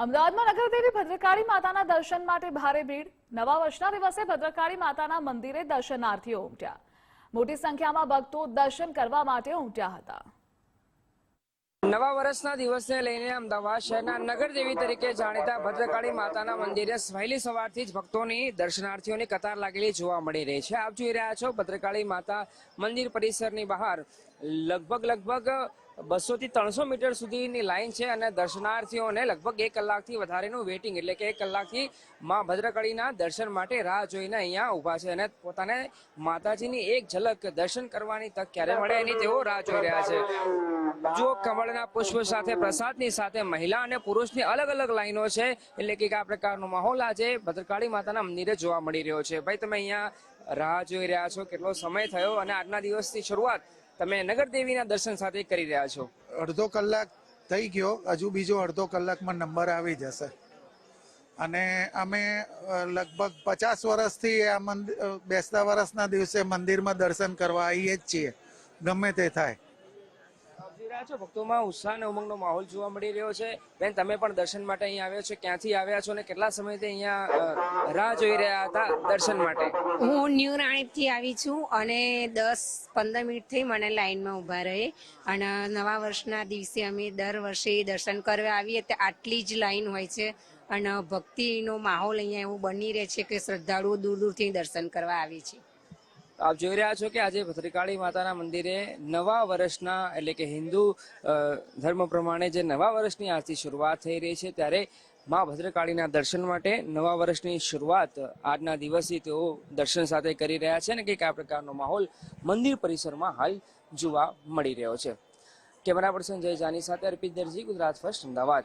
અમદાવાદમાં નગરદેવી ભદ્રકાળી માતાના દર્શન માટે ભારે ભીડ. નવા વર્ષના દિવસે ભદ્રકાળી માતાના મંદિરે દર્શનાર્થીઓ ઉમટ્યા. મોટી સંખ્યામાં ભક્તો દર્શન કરવા માટે ઉમટ્યા હતા. નવા વર્ષના દિવસને લઈને અમદાવાદ શહેરના નગરદેવી તરીકે જાણીતા ભદ્રકાળી માતાના મંદિરે વહેલી સવારથી જ ભક્તોની દર્શનાર્થીઓની કતાર લાગેલી જોવા મળી રહી છે. આપ જોઈ રહ્યા છો ભદ્રકાળી માતા મંદિર પરિસરની બહાર લગભગ લગભગ બસો થી ત્રણસો મીટર સુધીની લાઈન છે અને દર્શનાર્થીઓને લગભગ એક કલાકથી વધારેનું વેટિંગ એટલે કે એક કલાકથી માં ભદ્રકાળીના દર્શન માટે રાહ જોઈને અહીંયા ઊભા છે અને પોતાને માતાજીની એક ઝલક દર્શન કરવાની તક ક્યારે મળે એની તેઓ રાહ જોઈ રહ્યા છે. જો કમળના પુષ્પ સાથે, પ્રસાદની સાથે મહિલા અને પુરુષની અલગ અલગ લાઈનો છે, એટલે કે આ પ્રકારનો માહોલ આજે ભદ્રકાળી માતાના મંદિરે જોવા મળી રહ્યો છે. ભાઈ, તમે અહીંયા રાહ જોઈ રહ્યા છો, કેટલો સમય થયો અને આજના દિવસની શરૂઆત તમે નગરદેવીના દર્શન સાથે કરી રહ્યા છો? અડધો કલાક થઈ ગયો, હજુ બીજો અડધો કલાકમાં નંબર આવી જશે. અને અમે લગભગ પચાસ વર્ષથી આ મંદિર બેસતા વર્ષના દિવસે મંદિરમાં દર્શન કરવા આવીએ જ છીએ. ગમે તે થાય. રહ્યા છો? ભક્તોમાં ઉત્સાહ અને ઉમંગનો માહોલ જોવા મળી રહ્યો છે. બેન, તમે પણ દર્શન માટે અહીંયા આવ્યા છો? ક્યાંથી આવ્યા છો અને કેટલા સમયથી અહીંયા રાહ જોઈ રહ્યા હતા દર્શન માટે? હું ન્યૂ રાણીપથી આવી છું અને દસ પંદર મિનિટથી મને લાઈનમાં ઊભા રહે. અને નવા વર્ષના દિવસે અમે દર વર્ષે દર્શન કરવા આવીએ તો આટલી જ લાઈન હોય છે. અને ભક્તિનો માહોલ અહીંયા એવું બની રહે છે કે શ્રદ્ધાળુઓ દૂર દૂરથી દર્શન કરવા આવે છે. આપ જોઈ રહ્યા છો કે આજે ભદ્રકાળી માતાના મંદિરે નવા વર્ષના એટલે કે હિન્દુ ધર્મ પ્રમાણે જે નવા વર્ષની આજથી શરૂઆત થઈ રહી છે ત્યારે મા ભદ્રકાળીના દર્શન માટે નવા વર્ષની શરૂઆત આજના દિવસે તેઓ દર્શન સાથે કરી રહ્યા છે અને કંઈક આ પ્રકારનો માહોલ મંદિર પરિસરમાં હાલ જોવા મળી રહ્યો છે. કેમેરા પર્સન જય જાની સાથે અર્પિત દરજી, ગુજરાત ફર્સ્ટ, અમદાવાદ.